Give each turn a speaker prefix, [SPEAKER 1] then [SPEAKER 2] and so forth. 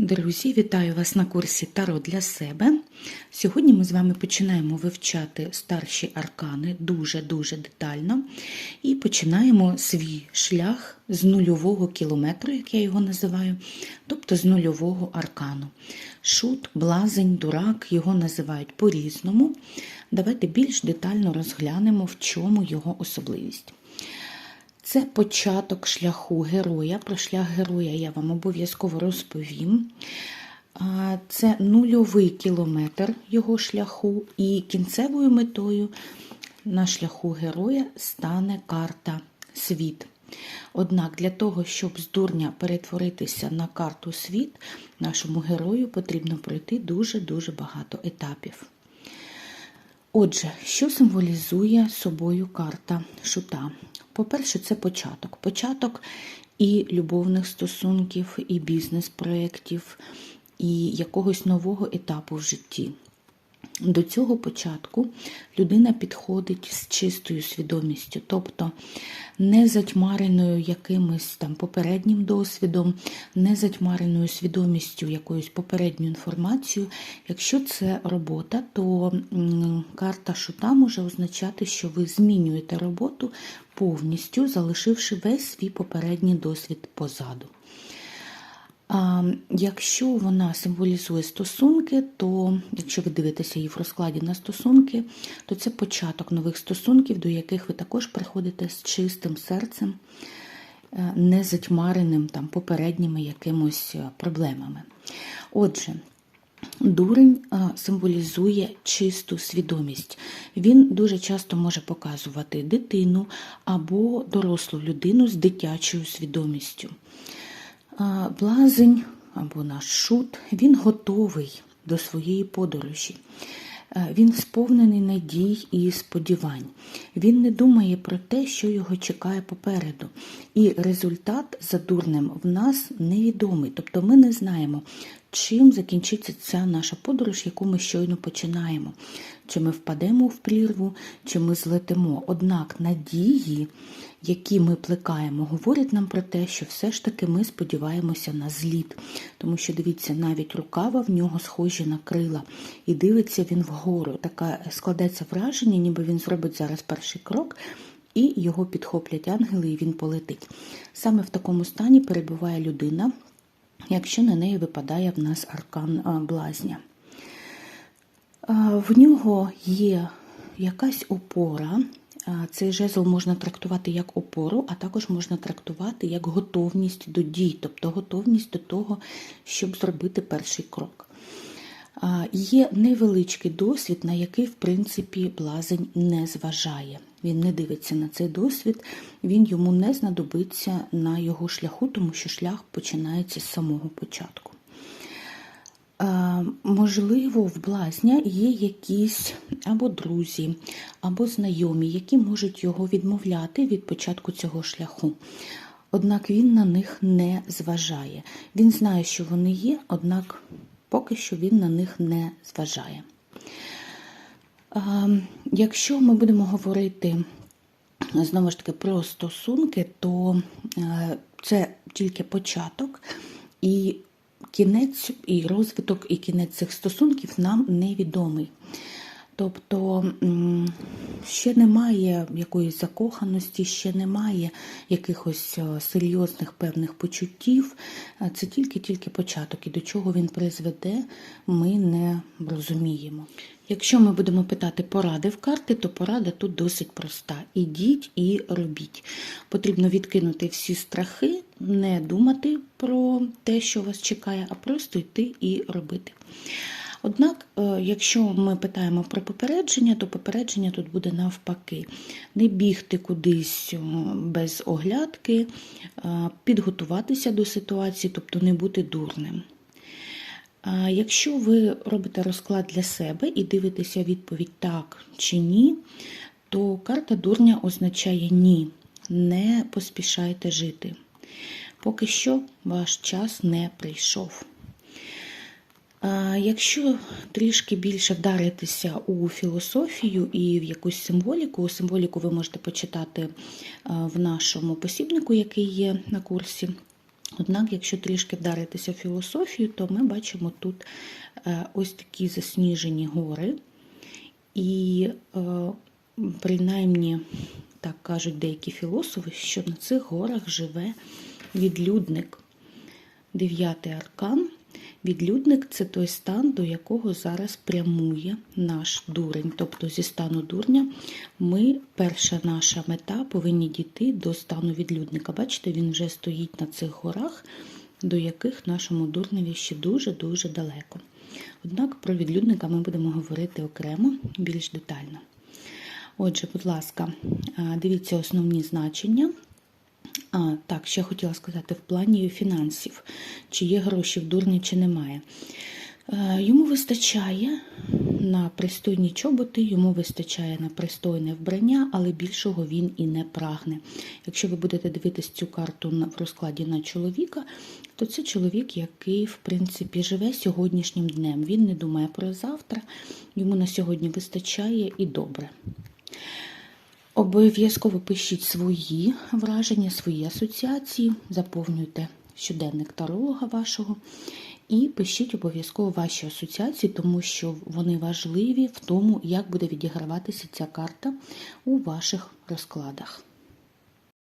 [SPEAKER 1] Друзі, вітаю вас на курсі Таро для себе. Сьогодні ми з вами починаємо вивчати старші аркани дуже-дуже детально і починаємо свій шлях з нульового кілометру, як я його називаю, тобто з нульового аркану. Шут, блазень, дурак його називають по-різному. Давайте більш детально розглянемо, в чому його особливість. Це початок шляху героя. Про шлях героя я вам обов'язково розповім. Це нульовий кілометр його шляху, і кінцевою метою на шляху героя стане карта світ. Однак для того, щоб з дурня перетворитися на карту світ, нашому герою потрібно пройти дуже-дуже багато етапів. Отже, що символізує собою карта шута? По-перше, це початок. Початок і любовних стосунків, і бізнес-проєктів, і якогось нового етапу в житті. До цього початку людина підходить з чистою свідомістю, тобто не затьмареною якимось там попереднім досвідом, не затьмареною свідомістю якоюсь попередньою інформацією. Якщо це робота, то карта шута може означати, що ви змінюєте роботу повністю, залишивши весь свій попередній досвід позаду. Якщо вона символізує стосунки, то якщо ви дивитеся її в розкладі на стосунки, то це початок нових стосунків, до яких ви також приходите з чистим серцем, е, не затьмареним там попередніми якимось е, проблемами. Отже, Дурень е, символізує чисту свідомість. Він дуже часто може показувати дитину або дорослу людину з дитячою свідомістю. Блазень або наш шут, він готовий до своєї подорожі. Він сповнений надій і сподівань. Він не думає про те, що його чекає попереду. І результат за дурнем в нас невідомий. Тобто ми не знаємо, чим закінчиться ця наша подорож, яку ми щойно починаємо. Чи ми впадемо в прірву, чи ми злетимо. Однак надії, які ми плекаємо, говорять нам про те, що все ж таки ми сподіваємося на зліт. Тому що, дивіться, навіть рукава в нього схожі на крила, і дивиться він вгору. Така складеться враження, ніби він зробить зараз перший крок. І його підхоплять ангели, і він полетить. Саме в такому стані перебуває людина, якщо на неї випадає в нас аркан блазня. В нього є якась опора. Цей жезл можна трактувати як опору, а також можна трактувати як готовність до дій, тобто готовність до того, щоб зробити перший крок. Є невеличкий досвід, на який, в принципі, блазень не зважає. Він не дивиться на цей досвід, він йому не знадобиться на його шляху, тому що шлях починається з самого початку. Можливо, в блазня є якісь або друзі, або знайомі, які можуть його відмовляти від початку цього шляху. Однак він на них не зважає. Він знає, що вони є, однак поки що він на них не зважає. Якщо ми будемо говорити знову ж таки про стосунки, то е, це тільки початок, і кінець, і розвиток, і кінець цих стосунків нам невідомий. Тобто ще немає якоїсь закоханості, ще немає якихось е, серйозних певних почуттів. Це тільки-тільки початок, і до чого він призведе, ми не розуміємо. Якщо ми будемо питати поради в карти, то порада тут досить проста: ідіть і робіть. Потрібно відкинути всі страхи, не думати про те, що вас чекає, а просто йти і робити. Однак, е, якщо ми питаємо про попередження, то попередження тут буде навпаки. Не бігти кудись е, без оглядки, е, підготуватися до ситуації, тобто не бути дурним. Якщо ви робите розклад для себе і дивитеся відповідь так чи ні, то карта дурня означає ні. Не поспішайте жити. Поки що ваш час не прийшов. Якщо трішки більше вдаритися у філософію і в якусь символіку, символіку ви можете почитати в нашому посібнику, який є на курсі, Однак, якщо трішки вдаритися в філософію, то ми бачимо тут е, ось такі засніжені гори, і е, принаймні, так кажуть деякі філософи, що на цих горах живе відлюдник. Дев'ятий аркан. Відлюдник це той стан, до якого зараз прямує наш дурень. Тобто зі стану дурня ми, перша наша мета, повинні дійти до стану відлюдника. Бачите, він вже стоїть на цих горах, до яких нашому дурневі ще дуже-дуже далеко. Однак про відлюдника ми будемо говорити окремо, більш детально. Отже, будь ласка, дивіться основні значення. А, так, ще хотіла сказати, в плані фінансів, чи є гроші в дурні, чи немає. Е, Йому вистачає на пристойні чоботи, йому вистачає на пристойне вбрання, але більшого він і не прагне. Якщо ви будете дивитись цю карту в розкладі на чоловіка, то це чоловік, який, в принципі, живе сьогоднішнім днем. Він не думає про завтра, йому на сьогодні вистачає і добре. Обов'язково пишіть свої враження, свої асоціації, заповнюйте щоденник таролога вашого і пишіть обов'язково ваші асоціації, тому що вони важливі в тому, як буде відіграватися ця карта у ваших розкладах.